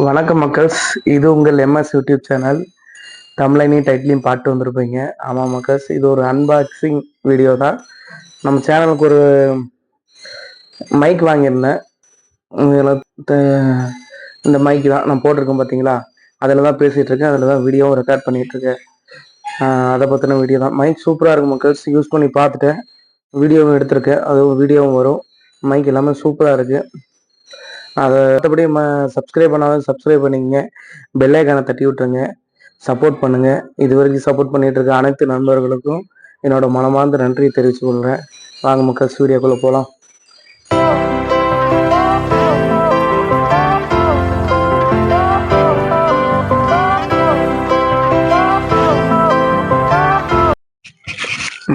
வணக்கம் மக்கள்ஸ் இது உங்கள் எம்எஸ் யூடியூப் சேனல். தமிழனையும் டைட்டிலையும் பாட்டு வந்திருப்பீங்க. ஆமாம் மக்கள்ஸ் இது ஒரு அன்பாக்சிங் வீடியோ தான். நம்ம சேனலுக்கு ஒரு மைக் வாங்கியிருந்தேன். இந்த மைக் தான் நான் போட்டிருக்கேன் பார்த்தீங்களா? அதில் தான் பேசிகிட்டு இருக்கேன். அதில் தான் வீடியோவும் ரெக்கார்ட் பண்ணிகிட்டு இருக்கேன். அதை பற்றின வீடியோ தான். மைக் சூப்பராக இருக்கும் மக்கள்ஸ் யூஸ் பண்ணி பார்த்துட்டேன். வீடியோவும் எடுத்திருக்கேன். அதுவும் வீடியோவும் வரும். மைக் எல்லாமே சூப்பராக இருக்குது அதை மற்றபடி ம சப்ஸ்கிரைப் பண்ணாலும் சப்ஸ்கிரைப் பண்ணிக்கங்க. பெல் ஐக்கானை தட்டி விட்டுருங்க. சப்போர்ட் பண்ணுங்க. இது வரைக்கும் சப்போர்ட் பண்ணிட்டு இருக்க அனைத்து நண்பர்களுக்கும் என்னோட மனமார்ந்த நன்றியை தெரிவித்து கொள்கிறேன் வாங்க மக்கள் வீடியோக்குள்ளே போகலாம்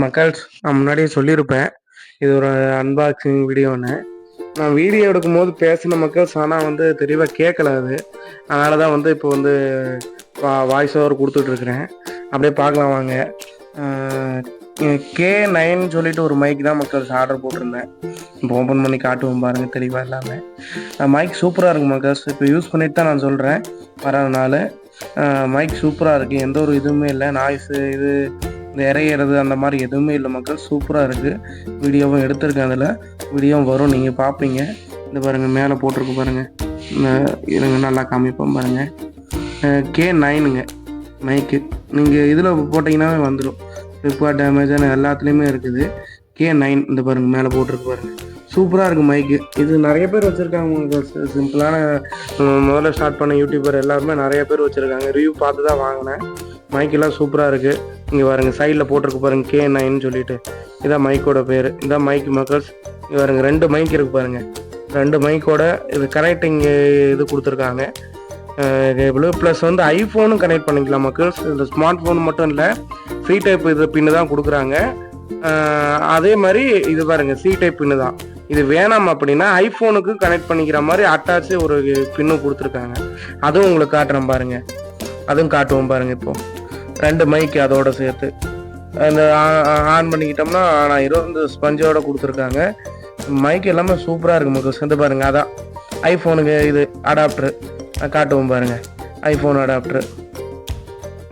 மக்கள்ஸ் நான் முன்னாடியே சொல்லியிருப்பேன். இது ஒரு அன்பாக்சிங் வீடியோன்னு நான் வீடியோ எடுக்கும் போது பேசின மக்கள்ஸ் ஆனால் வந்து தெளிவாக கேட்கல அது. அதனால தான் வந்து இப்போ வந்து வாய்ஸ் ஓவர் கொடுத்துட்ருக்குறேன் அப்படியே பார்க்கலாம் வாங்க. கே நைன் சொல்லிட்டு ஒரு மைக் தான் மக்கள்ஸ் ஆர்டர் போட்டிருந்தேன். இப்போ ஓப்பன் பண்ணி காட்டுவோம் பாருங்கள் தெளிவாக இல்லாமல் மைக் சூப்பராக இருக்கும் மக்கள்ஸ் இப்போ யூஸ் பண்ணிட்டு தான் நான் சொல்கிறேன் வரதுனால மைக் சூப்பராக இருக்குது எந்த ஒரு இதுவுமே இல்லை. நாய்ஸு இது இந்த இறையிறது அந்த மாதிரி எதுவுமே இல்லை மக்கள். சூப்பராக இருக்குது வீடியோவும் எடுத்திருக்கேன் அதில். வீடியோவும் வரும். நீங்கள் பார்ப்பீங்க இந்த பாருங்கள் மேலே போட்டிருக்கு பாருங்கள் இருங்க நல்லா காமிப்போம் பாருங்கள் கே நைனுங்க மைக்கு நீங்கள் இதில் போட்டிங்கன்னாவே வந்துடும் ஃப்ளிப்கார்ட் அமேசான் எல்லாத்துலேயுமே இருக்குது. கே நைன் இந்த பாருங்கள் மேலே போட்டிருக்கு பாருங்கள் சூப்பராக இருக்குது மைக்கு இது நிறைய பேர் வச்சுருக்காங்க. சிம்பிளான முதல்ல ஸ்டார்ட் பண்ண யூடியூபர் எல்லாருமே நிறைய பேர் வச்சுருக்காங்க. ரிவ்யூ பார்த்து தான் வாங்கினேன். மைக்கெல்லாம் சூப்பராக இருக்குது இங்கே பாருங்கள் சைடில் போட்டிருக்கு பாருங்க கே நைன்னு சொல்லிட்டு. இதான் மைக்கோட பேர். இதான் மைக் மக்கள்ஸ். இங்கே பாருங்க ரெண்டு மைக் இருக்கு பாருங்கள் ரெண்டு மைக்கோட இது கனெக்டிங் இது கொடுத்துருக்காங்க. கேபிள் ப்ளஸ் வந்து ஐஃபோனும் கனெக்ட் பண்ணிக்கலாம் மக்கள்ஸ். இந்த ஸ்மார்ட் ஃபோன் மட்டும் இல்லை சி டைப் இது பின்னு தான் கொடுக்குறாங்க. அதே மாதிரி இது பாருங்கள் சி டைப் பின்னு தான். இது வேணாம் அப்படின்னா ஐஃபோனுக்கு கனெக்ட் பண்ணிக்கிற மாதிரி அட்டாச்சு ஒரு பின்னு கொடுத்துருக்காங்க. அதுவும் உங்களுக்கு காட்டுறேன் பாருங்க. அதுவும் காட்டுவோம் பாருங்கள் இப்போது ரெண்டு மைக் அதோட சேர்த்து. அந்த ஆன் பண்ணிக்கிட்டோம்னா நான் இருபது ஸ்பஞ்சோட கொடுத்துருக்காங்க. மைக் எல்லாமே சூப்பராக இருக்கு மக்கள் சேர்ந்து பாருங்க அதான். ஐஃபோனுக்கு இது அடாப்டர் காட்டுவோம் பாருங்க. ஐஃபோன் அடாப்டர்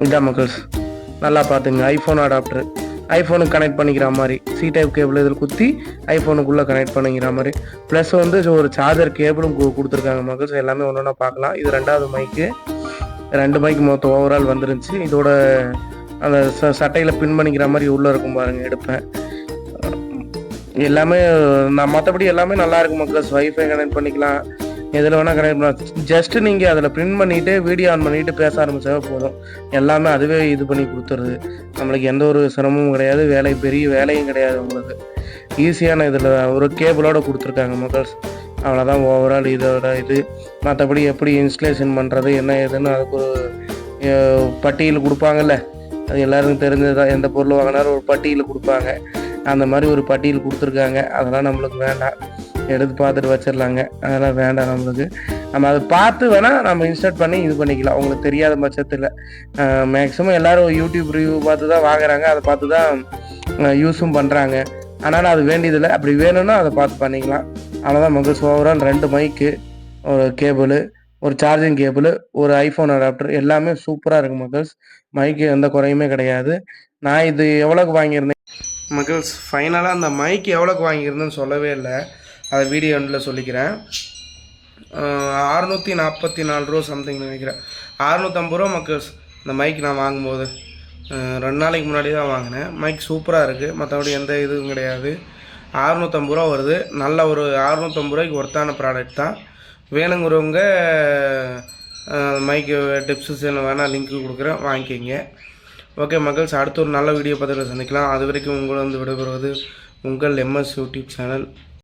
இதான் மக்கள்ஸ். நல்லா பார்த்துங்க ஐஃபோன் அடாப்டர் ஐஃபோனுக்கு கனெக்ட் பண்ணிக்கிற மாதிரி. சி டைப் கேபிள் இதில் குத்தி ஐஃபோனுக்குள்ளே கனெக்ட் பண்ணிக்கிற மாதிரி. ப்ளஸ் வந்து ஒரு சார்ஜர் கேபிளும் கொடுத்துருக்காங்க மக்கள்ஸ். எல்லாமே ஒன்று ஒன்றா பார்க்கலாம். இது ரெண்டாவது மைக்கு ரெண்டு பைக் மொத்தம் ஓவரால் வந்துருந்துச்சு. இதோட அந்த ச சட்டையில் பின் பண்ணிக்கிற மாதிரி உள்ளே இருக்கும் பாருங்க எடுப்பேன். எல்லாமே நான் மற்றபடி எல்லாமே நல்லா இருக்கும் மக்கள். வைஃபை கனெக்ட் பண்ணிக்கலாம். எதில் வேணால் கனெக்ட் பண்ணலாம். ஜஸ்ட் நீங்கள் அதில் பிரிண்ட் பண்ணிவிட்டு வீடியோ ஆன் பண்ணிவிட்டு பேச ஆரம்பிச்சாவே போதும். எல்லாமே அதுவே இது பண்ணி கொடுத்துருது. நம்மளுக்கு எந்த ஒரு சிரமமும் கிடையாது. வேலை பெரிய வேலையும் கிடையாது உங்களுக்கு. ஈஸியான இதில் ஒரு கேபிளோட கொடுத்துருக்காங்க மக்கள்ஸ் அவ்வளோதான் ஓவரால் இதோட இது. மற்றபடி எப்படி இன்ஸ்டலேஷன் பண்ணுறது என்ன ஏதுன்னு அதுக்கு ஒரு பட்டியல் கொடுப்பாங்கல்ல? அது எல்லாருக்கும் தெரிஞ்சது தான் எந்த பொருள் வாங்கினாலும் ஒரு பட்டியல் கொடுப்பாங்க. அந்த மாதிரி ஒரு பட்டியல் கொடுத்துருக்காங்க. அதெல்லாம் நம்மளுக்கு வேண்டாம். எடுத்து பார்த்துட்டு வச்சிடலாங்க. அதெல்லாம் வேண்டாம் நம்மளுக்கு. நம்ம அதை பார்த்து வேணால் நம்ம இன்ஸ்டால் பண்ணி இது பண்ணிக்கலாம். உங்களுக்கு தெரியாத பட்சத்தில். மேக்ஸிமம் எல்லாரும் யூடியூப் ரிவ்யூ பார்த்து தான் வாங்குறாங்க. அதை பார்த்து தான் யூஸும் பண்ணுறாங்க அதனால் அது வேண்டியதில்லை. அப்படி வேணும்னா அதை பார்த்து பண்ணிக்கலாம். அவ்வளோதான் மக்கள் ஓவரால் ரெண்டு மைக்கு ஒரு கேபிள் ஒரு சார்ஜிங் கேபிள் ஒரு ஐஃபோன் அடாப்டர் எல்லாமே சூப்பராக இருக்குது மக்கள்ஸ் மைக்கு எந்த குறையுமே கிடையாது. நான் இது எவ்வளோக்கு வாங்கியிருந்தேன்? மக்கள்ஸ் ஃபைனலாக அந்த மைக்கு எவ்வளோக்கு வாங்கியிருந்தேன்னு சொல்லவே இல்லை. அதை வீடியோ ஒன்றில் சொல்லிக்கிறேன். அறுநூற்றி நாற்பத்தி நாலு ரூபா சம்திங் நினைக்கிறேன். அறுநூற்றம்பது ரூபா மக்கள்ஸ் இந்த மைக் நான் வாங்கும்போது. ரெண்டு நாளைக்கு முன்னாடி தான் வாங்கினேன். மைக் சூப்பராக இருக்குது மற்றபடி எந்த இதுவும் கிடையாது. அறுநூற்றம்பது ரூபா வருது. நல்ல ஒரு அறுநூற்றம்பது ரூபாய்க்கு ஒர்த்தான ப்ராடக்ட் தான். வேணுங்கிறவங்க மைக்கு டிப்ஸு வேணால் லிங்க்கு கொடுக்குறேன். வாங்கிக்கிங்க. ஓகே மக்கள்ஸ் அடுத்த ஒரு நல்ல வீடியோ பார்த்துட்டு சந்திக்கலாம். அது வரைக்கும் உங்களை வந்து விடைபெறுவது உங்கள் எம்எஸ் யூடியூப் சேனல்